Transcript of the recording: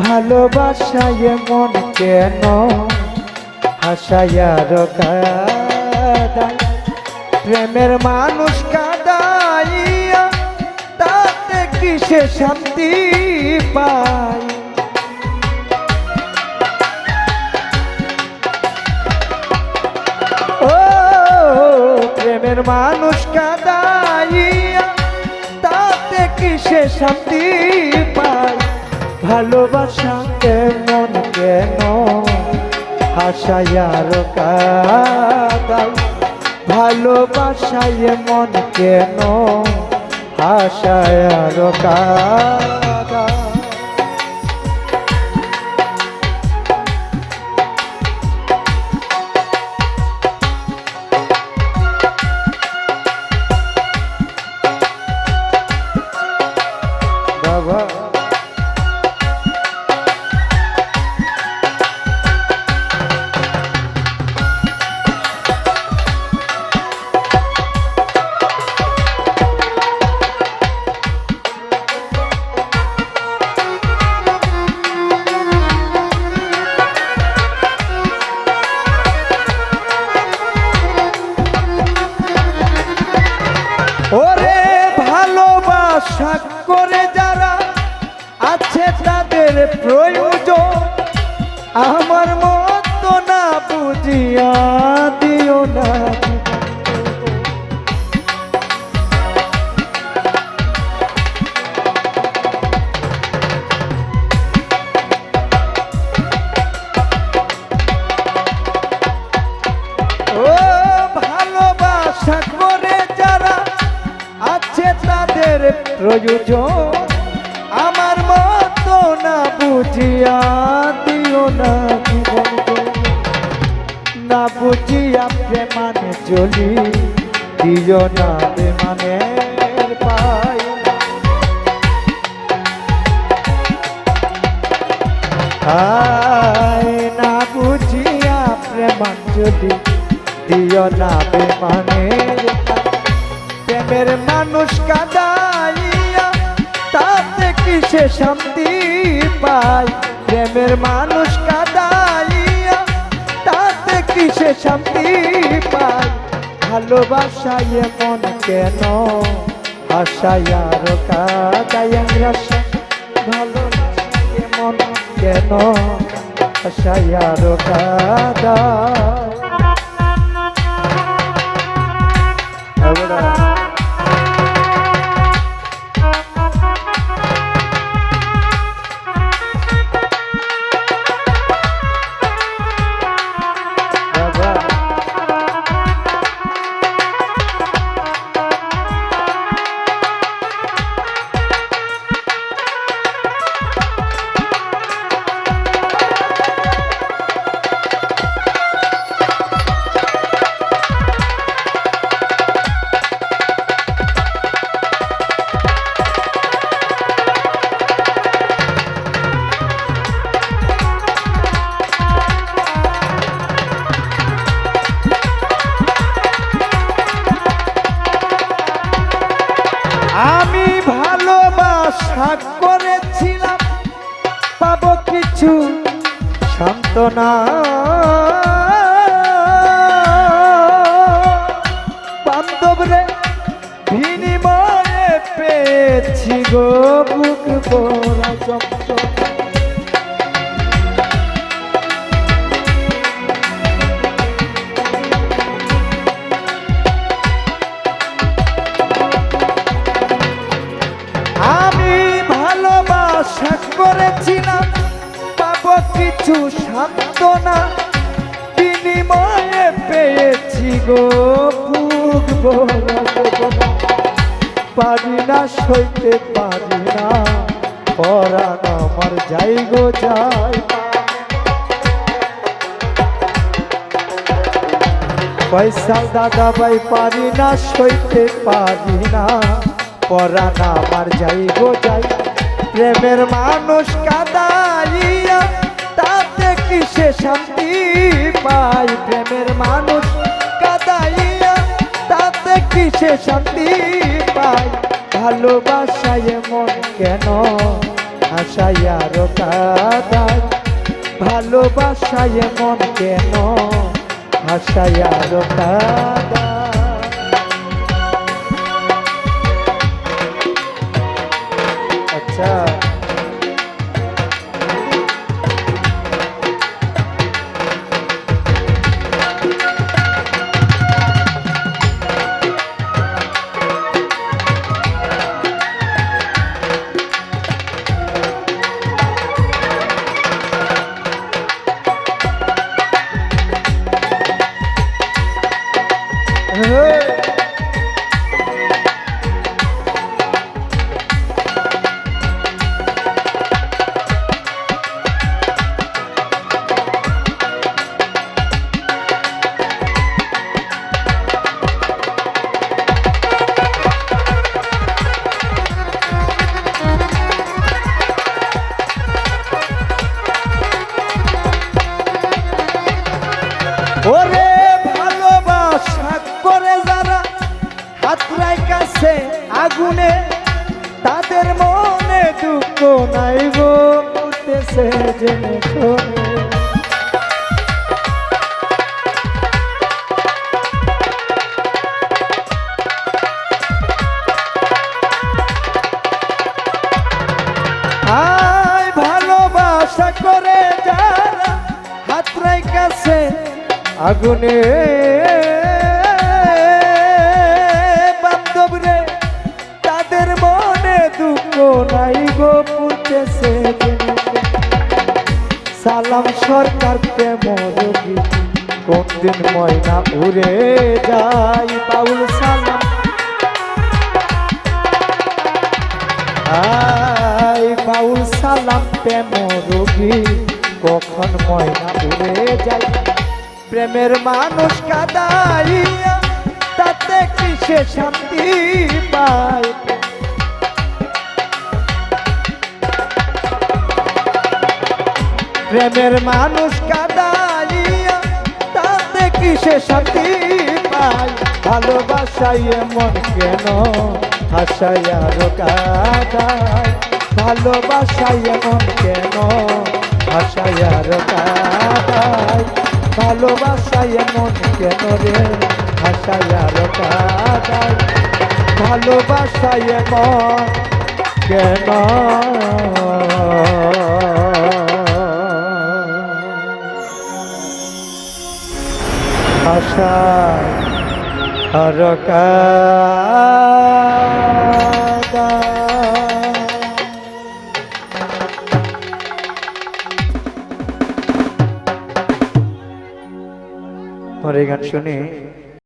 ভালোবাসায় মন কেন? হাসায়ার কাদায় প্রেমের মানুষ কাদাইয়া তাতে কিসে শান্তি পায় ও, প্রেমের মানুষ কাদাইয়া কিসে শান্তি পায় ভালোবাসা কেমন কেন হাসায়ার কাদাই। ভালোবাসায় মন কেন? হাসায়ার কাদাই। তাদের প্রয়োজন। আমার মত না বুঝিয়া বুঝিয়া দিও না জীবন। না বুঝিয়া প্রেমানে চলি দিও না বেমানের পাই না বুঝিয়া প্রেমাঞ্জলি দিও না বেমানের প্রেমের মানুষ কাদাইয়া, তাতে কিসে শান্তি? পায় প্রেমের মানুষ কাদাইয়া, তাতে কিসে শান্তি পায় ভালোবাসায় এমন কেন? আশায় আর কাদায় রসা ভালোবাসায় মন কেন? আশায় আর কাদায়। সান্ত্বনা বান্ধবরে বিনিময়ে পেয়েছি গো বুক বড় সান্ত্বনা বিনিময়ে পেয়েছি গো বুক পারি না সইতে, পারি না পরাণ আমার যাই গো যাই পয়সা দাদা ভাই পারি না সইতে, পারি না পরাণ আমার যাই গো যাই প্রেমের মানুষ কাদাইয়া কিসে শান্তি পাই প্রেমের মানুষ। কাদাইয়া তাতে কিসে শান্তি পাই ভালোবাসায় মন কেন হাসাইয়ার কাদায়? ভালোবাসায় মন কেন হাসাইয়ার কাদায়? আচ্ছা। আয় ভালোবাসা করে কাছে আগুনে। বান্ধব রে তাদের মনে দুঃখ নাই গো পুঁতেছে সালাম, সরকার প্রেম রোগী কোন দিন ময়না উড়ে যাই বাউল সালাম। আই বাউল সালাম প্রেম রোগী কখন ময়না উড়ে যাই প্রেমের মানুষ কাদাইয়া, তাতে কিসে শান্তি পায়? প্রেমের মানুষ কাদাইয়া তাতে কিসে শান্তি পায়? ভালোবাসাই মন কেন? হাসাইয়ার কাদায়। ভালোবাসাই মন কেন? হাসাইয়ার কাদায়। ভালোবাসাই মন কেন রে? হাসাইয়ার কাদায়। ভালোবাসাই মন কেন? আশা কাদা এই গান শুনে